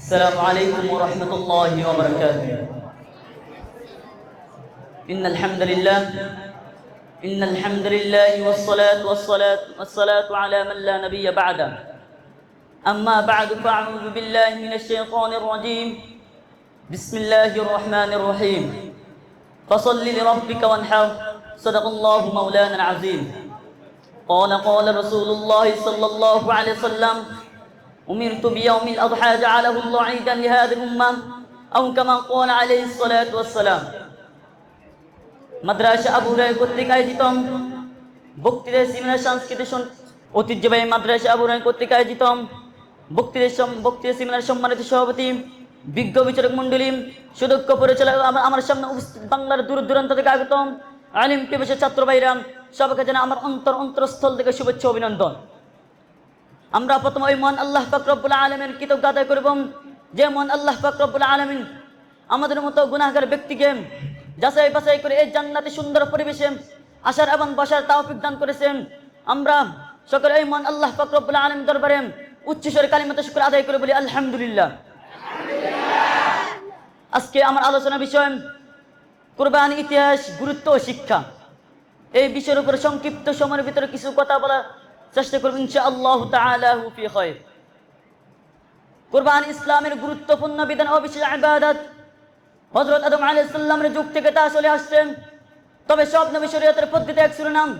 السلام عليكم ورحمة الله وبركاته. إن الحمد لله إن الحمد لله والصلاة والصلاة والصلاة على من لا نبي بعده. أما بعد فأعوذ بالله من الشيطان الرجيم. بسم الله الرحمن الرحيم. فصل لربك وانحر. صدق الله مولانا العظيم. قال قال رسول الله صلى الله عليه وسلم أمرت بيوم الأضحى جعله الله عيدا لهذه الأمة أو كما قال عليه الصلاة والسلام মাদ্রাসা আবু রায় কর্তৃক আয়োজিত বক্তৃতা সেমিনার সাংস্কৃতিক সন- ঐতিহ্যবাহী মাদ্রাসা আবু রায় কর্তৃক আয়োজিত বক্তৃতা সম- বক্তৃতা সেমিনার সম্মানিত সভাপতি বিজ্ঞ বিচারক মন্ডলী সুদক্ষ পরিচালক আমার- আমার সামনে উপস্থিত বাংলার দূর দূরান্ত থেকে আগত আলিম পেশা ছাত্র ভাইরা সবাইকে জানা আমার অন্তর অন্তরস্থল থেকে শুভেচ্ছা অভিনন্দন আমরা প্রথম ওই মন আল্লাহ ফাকরবুল আলমের কৃতজ্ঞ আদায় করব। যে মন আল্লাহ ফাকরবুল আলমিন আমাদের মতো গুনাহগার ব্যক্তিকে যাচাই বাছাই করে এই জান্নাতে সুন্দর পরিবেশে আসার এবং বসার তাওফিক দান করেছেন। আমরা সকলে এই মন আল্লাহ ফাকরবুল আলম দরবারে উচ্চস্বরে কালিমাতে শুক্র আদায় করে বলি, আলহামদুলিল্লাহ। আজকে আমার আলোচনা বিষয় কোরবানি ইতিহাস, গুরুত্ব ও শিক্ষা। এই বিষয়ের উপরে সংক্ষিপ্ত সময়ের ভিতরে কিছু কথা বলার চেষ্টা করব ইনশা আল্লাহ ফি খয়র। কোরবান ইসলামের গুরুত্বপূর্ণ বিধান ও বিশেষ ইবাদত। হযরত আদম আলাইহিস সালামের যুগ থেকে তা চলে আসছেন তবে সব নবী শরীয়তের পদ্ধতি এক শিরোনাম।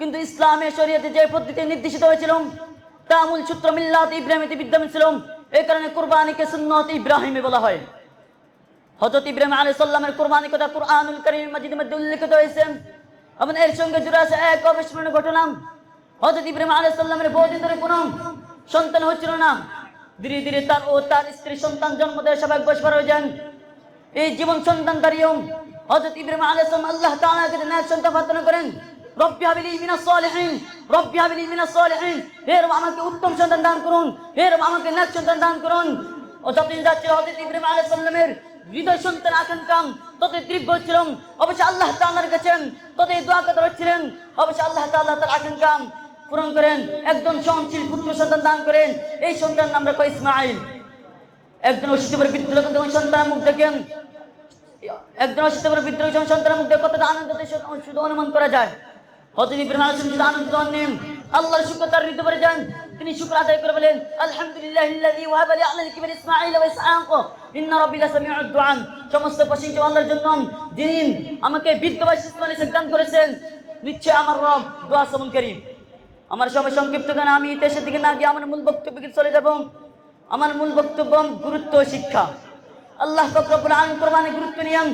কিন্তু ইসলামের শরীয়তে যে পদ্ধতি নির্দেশিত হয়েছিল, তা মূল সূত্র মিল্লাত ইব্রাহিমীতে বিদ্যমান ছিল। এই কারণে কোরবানিকে সুন্নত ইব্রাহিমে বলা হয়। হজরত ইব্রাহিম আলী সাল্লামের কোরবানি কথা কুরআনুল করিম মাজিদের মধ্যে উল্লেখিত হয়েছে। এবং এর সঙ্গে জুড়ে আছে এক অবিস্মরণীয় ঘটনা। হজরত ইব্রাহিম আলী সাল্লামের বহুদিন ধরে কোনো সন্তান হচ্ছিল না। ধীরে ধীরে তার ও তার স্ত্রী সন্তান জন্ম দেওয়া সবাই বসবার হয়ে যান। এই জীবন সন্তান দাঁড়িয়েও হজরত ইব্রাহিম আলী সাল্লাম আল্লাহ তাআলাকে ন্যায় সন্তান প্রার্থনা করেন, রব্বি হাবিলি মিনাস সালিহিন, রব্বি হাবিলি মিনাস সালিহিন, হে রব আমাকে উত্তম সন্তান দান করুন, হে রব আমাকে ন্যায় সন্তান দান করুন। ও যতদিন যাচ্ছে হজরত ইব্রাহিম আলী সাল্লামের হৃদয় সন্তান আকাঙ্ক্ষা তত তীব্র হচ্ছিল অবশ্যই আল্লাহ তাআলার কাছে তত দোয়া কথা হচ্ছিলেন অবশ্যই আল্লাহ তাআলা তার আকাঙ্ক্ষা পূরণ করেন, একজন সহনশীল পুত্র সন্তান দান করেন, এই সন্তান আমরা কই ইসমাইল। একজন অশীতবার বিদ্রোহ যখন সন্তান মুখ দেখেন, একজন অশীতবার বিদ্রোহ যখন সন্তান মুখ দেখে কতটা আনন্দ শুধু অনুমান করা যায়। হজরত ইব্রাহিম আলাইহিস সালাম শুধু আনন্দ নেন আল্লাহর শুকর তার হৃদয় ভরে যান। তিনি শুকর আদায় করে বলেন, আলহামদুলিল্লাহ আল্লাযী ওয়াহাবা লি আলা আল-কিবরি ইসমাঈল ওয়া ইসহাক। ইন্না রাব্বি লাসামিউদ দুআ সমস্ত প্রশংসা আল্লাহর জন্য। যিনি আমাকে বৃদ্ধ বয়সে ইসমাঈল দান করেছেন নিশ্চয় আমার রব দোয়া শ্রবণকারী আমার সবাই সংক্ষিপ্ত গান, আমি ইতিহাসের দিকে না গিয়ে আমার মূল বক্তব্যে চলে যাব। আমার মূল বক্তব্য গুরুত্ব শিক্ষা। আল্লাহ ফকরবুল আলম কোরবানি গুরুত্ব নিয়ম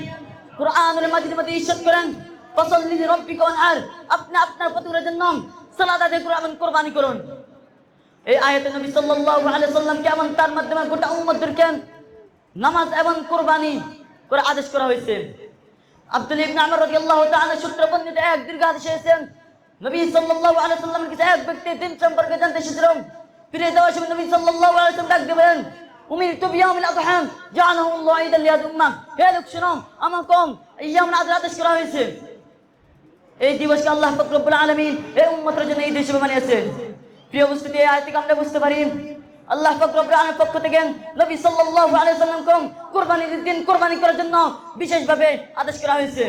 কোরআনুল মাজিদের মধ্যে ইশাদ করেন ফসল্লি রব্বিকা ওয়ানহার আপনি আপনার প্রতিগুলোর জন্য সালাত আদায় করে এবং কোরবানি করুন। এই আয়াতে নবী সাল্লাল্লাহু আলাইহি সাল্লাম কেমন তার মাধ্যমে গোটা উম্মতদেরকে নামাজ এবং কোরবানি করে আদেশ করা হয়েছে। আব্দুল ইবনে আমর রাদিয়াল্লাহু তাআলা সূত্র বর্ণিত এক দীর্ঘ হাদিস এসেছেন নবী সাল্লাল্লাহু আলাইহি সাল্লামের কাছে এক ব্যক্তি দিন সম্পর্কে জানতে এসেছিল ফিরে যাওয়ার সময় নবী সাল্লাল্লাহু আলাইহি সাল্লাম ডাক দিবেন উমিরতু বিয়াউমিল আযহা জাআলাহু আল্লাহু ঈদান লিহাদ উম্মাহ। হে লোক, শুনো আমাকে ইয়ামুল আযহা আদেশ করা হয়েছে। এই দিবসকে আল্লাহ পাক রব্বুল আলামিন এই উম্মতের জন্য ঈদ হিসেবে বানিয়েছেন প্রিয় উপস্থিতি এই আয়াত আমরা বুঝতে পারি। আল্লাহ পাক রব্বুল আলামিনের পক্ষ থেকে নবী সাল্লাল্লাহু আলাইহি সাল্লামকে কুরবানির দিন কুরবানি করার জন্য বিশেষভাবে আদেশ করা হয়েছে।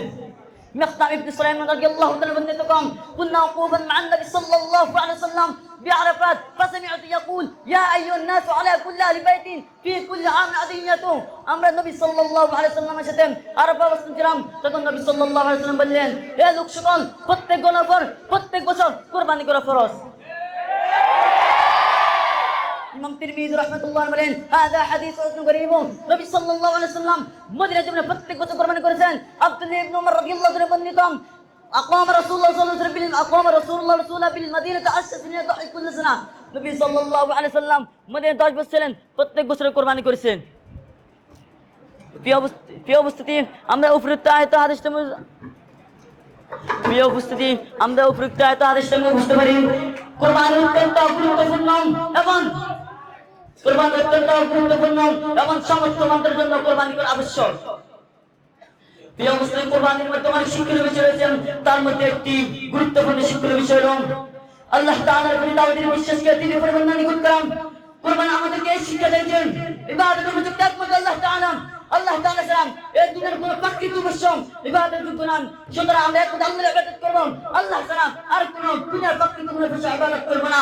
مقطع ابن سليمان رضي الله تعالى عنه تقام كنا وقوفا مع النبي صلى الله عليه وسلم بعرفات فسمعت يقول يا ايها الناس على كل اهل بيت في كل عام عديته আমরা নবী সাল্লাল্লাহু আলাইহি সাল্লামের সাথে আরব অবস্থান ছিলাম তখন নবী সাল্লাল্লাহু আলাইহি সাল্লাম বললেন হে লোক সকল প্রত্যেক গণপর প্রত্যেক বছর কুরবানি করা ফরজ ইমাম তিরমিজি রাহমাতুল্লাহ বলেন হাদা হাদিস হাসান গরীব নবী সাল্লাল্লাহু আলাইহি সাল্লাম মদিনা জীবনে প্রত্যেক বছর কুরবানি করেছেন আব্দুল্লাহ ইবনে উমর রাদিয়াল্লাহু তাআলা বর্ণিত أقام رسول الله صلى الله عليه وسلم أقام رسول الله رسوله بالمدينة عشر سنين يضحي كل سنة নবী সাল্লাল্লাহু আলাইহি সাল্লাম মদিনায় 10 বছর ছিলেন প্রত্যেক বছর কুরবানি করেছেন প্রিয় উপস্থিতি প্রিয় উপস্থিতি আমরা উপরোক্ত আয়ত হাদিসটা বুঝ- প্রিয় উপস্থিতি আমরা উপরোক্ত আয়ত হাদিসটা বুঝতে পারি কুরবানি অত্যন্ত গুরুত্বপূর্ণ এবং কোরবানি অত্যন্ত গুরুত্বপূর্ণ এবং সমস্ত মানুষের জন্য কোরবানি করা আবশ্যক। প্রিয় মুসলিম, কোরবানির অনেক শিক্ষণীয় বিষয় রয়েছে তার মধ্যে একটি গুরুত্বপূর্ণ শিক্ষণীয় বিষয় হল, আল্লাহ তাআলার প্রতি তাওহীদের বিশ্বাসকে তিনি পরিপূর্ণ নিকুত করান কোরবান আমাদেরকে এই শিক্ষা দিয়েছেন, ইবাদতের মধ্যে একমাত্র আল্লাহ তাআলা। আল্লাহ তাআলা সালাম এই দুনিয়ার কোনো প্রাকৃতিক বসম ইবাদতের যোগ্য নাম সুতরাং আমরা একমাত্র আল্লাহর ইবাদত করব, আল্লাহ সালাম আর কোনো দুনিয়ার প্রাকৃতিক কোনো ইবাদত করব না।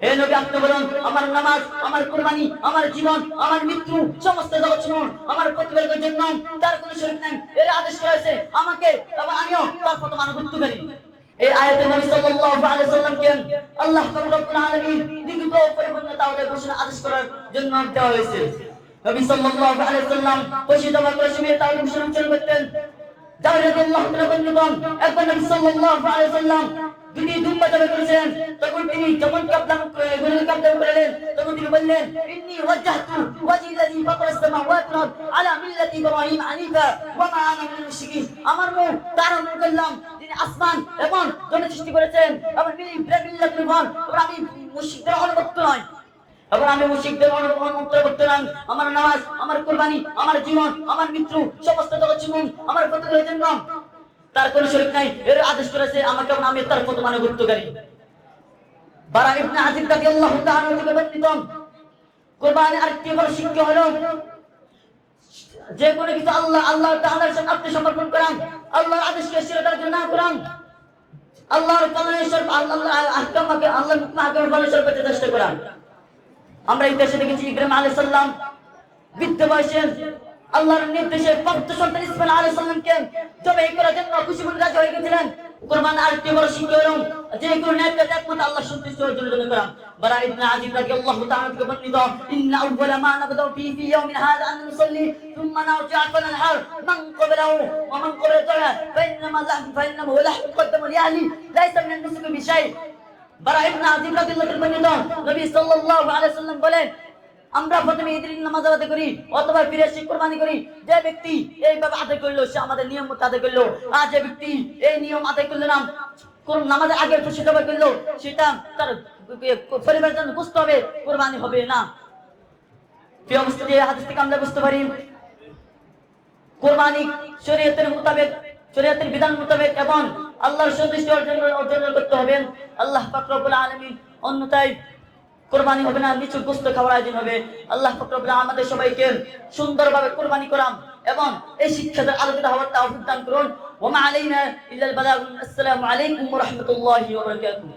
হে নবী, আপনি আমার নামাজ, আমার কুরবানি, আমার জীবন, আমার মৃত্যু, সমস্ত জগৎ আমার প্রতিবেদনের জন্য তার কোনো শরীর নেই। এর আদেশ করেছে আমাকে আমিও তার প্রথম আনুগত্য করি। এই আয়াতে নবী সাল্লাল্লাহু আলাইহি সাল্লামকে আল্লাহ রব্বুল আলামিন লিখিত পরিপূর্ণতা ও ঘোষণা আদেশ করার জন্য দেওয়া হয়েছে। নবী সাল্লাল্লাহু আলাইহি সাল্লাম পরিচিত সময়ে তার ঘোষণা করতেন। জাবির রাদিয়াল্লাহু তাআলা বর্ণিত একবার নবী সাল্লাল্লাহু আলাইহি সাল্লাম তিনি দুম্বা দাবি করেছিলেন, তখন তিনি যখন কাপলাম কাপলাম করলেন, তখন তিনি বললেন, ইন্নি ওয়াজ্জাহতু ওয়াজি আল্লাযী সামাওয়াতি ওয়াল আলা মিল্লাতি ইব্রাহিম ওয়া মা আনা মিনাল মুশরিকিন। আমার মুখ তার মুখ করলাম আসমান এবং জমি সৃষ্টি করেছেন। আমার ইব্রাহিম আমি মুশরিকদের অনুগত নয় আমি মুশিকদের করতে নাম আমার নামাজ, আমার কোরবানি, আমার জীবন, আমার মৃত্যু, সমস্ত জগৎ জীবন আমার প্রতিরোধের জন্য তার কোন শরীর নাই, এর আদেশ করেছে আমাকে আমি তার প্রতি মানবত্বকারী বারা ইবনে আজিব রাদিয়াল্লাহু তাআলা থেকে বর্ণিত কুরবানি আরেকটি বড় শিক্ষা হলো? যে কোনো কিছু আল্লাহ আল্লাহ তাআলার সাথে আপনি সমর্পণ করান, আল্লাহর আদেশকে জন্য না করান, আল্লাহর কালামের সর্ব আল্লাহ, আহকামকে, আল্লাহর হুকুম আহকামের পালন সর্বোচ্চ চেষ্টা করান। আমরা ইতিহাসে দেখেছি ইব্রাহিম আলাইহিস সালাম বৃদ্ধ বয়সে আল্লাহর নির্দেশে ভক্ত সন্তান ইসমাইল আলাইহিস সালামকে জবাই করার জন্য খুশি মনে রাজি হয়ে গিয়েছিলেন কুরবান আর কি বড় শিক্ষা হলো, যে কোন নেতা একমত আল্লাহ সন্তুষ্ট হওয়ার জন্য করা। বারা ইবনে আজিব রাদিয়াল্লাহু তাআলা থেকে বর্ণিত, ইন্না আউওয়ালা মা নাবদাউ ফি ফি ইয়াউমিন হাযা আন নুসাল্লি থুম্মা নারজু আকাল হার মান ক্বাবলাহু ওয়া মান ক্বাবলাহু ফাইন্নামা লাহ ফাইন্নামা ওয়া লাহ মুকদ্দামু লি আহলি, লাইসা মিনান নুসুকি বিশাই। বারা ইবনে আজিব রাদিয়াল্লাহু তাআলা বর্ণিত, নবী সাল্লাল্লাহু আলাইহি ওয়াসাল্লাম বলেন আমরা প্রথমে ঈদের নামাজ আদায় করি, অথবা ফিরে এসে কোরবানি করি। যে ব্যক্তি এইভাবে আদায় করল, সে আমাদের নিয়ম মতো আদায় করল। আর যে ব্যক্তি এই নিয়ম আদায় করল না, কোন নামাজের আগে খুশি জবাই করল, সেটা তার পরিবারের জন্য বুঝতে হবে, কোরবানি হবে না। অবস্থা দিয়ে থেকে আমরা বুঝতে পারি, কোরবানি শরীয়তের মোতাবেক, শরীয়তের বিধান মোতাবেক এবং আল্লাহর সন্তুষ্টি অর্জন অর্জন করতে হবে। আল্লাহ পাক রব্বুল আলামিন কোরবানি হবে না নিচু গোস্ত খাওয়ার আয়োজন হবে। আল্লাহ ফকরবুল আমাদের সবাইকে সুন্দরভাবে কোরবানি করাম এবং এই শিক্ষাতে আলোকিত হওয়ার তাওফিক দান করুন। ওমা আলাইনা ইল্লাল বালাগুন আসসালামু আলাইকুম ওয়া রাহমাতুল্লাহি ওয়া বারাকাতুহু।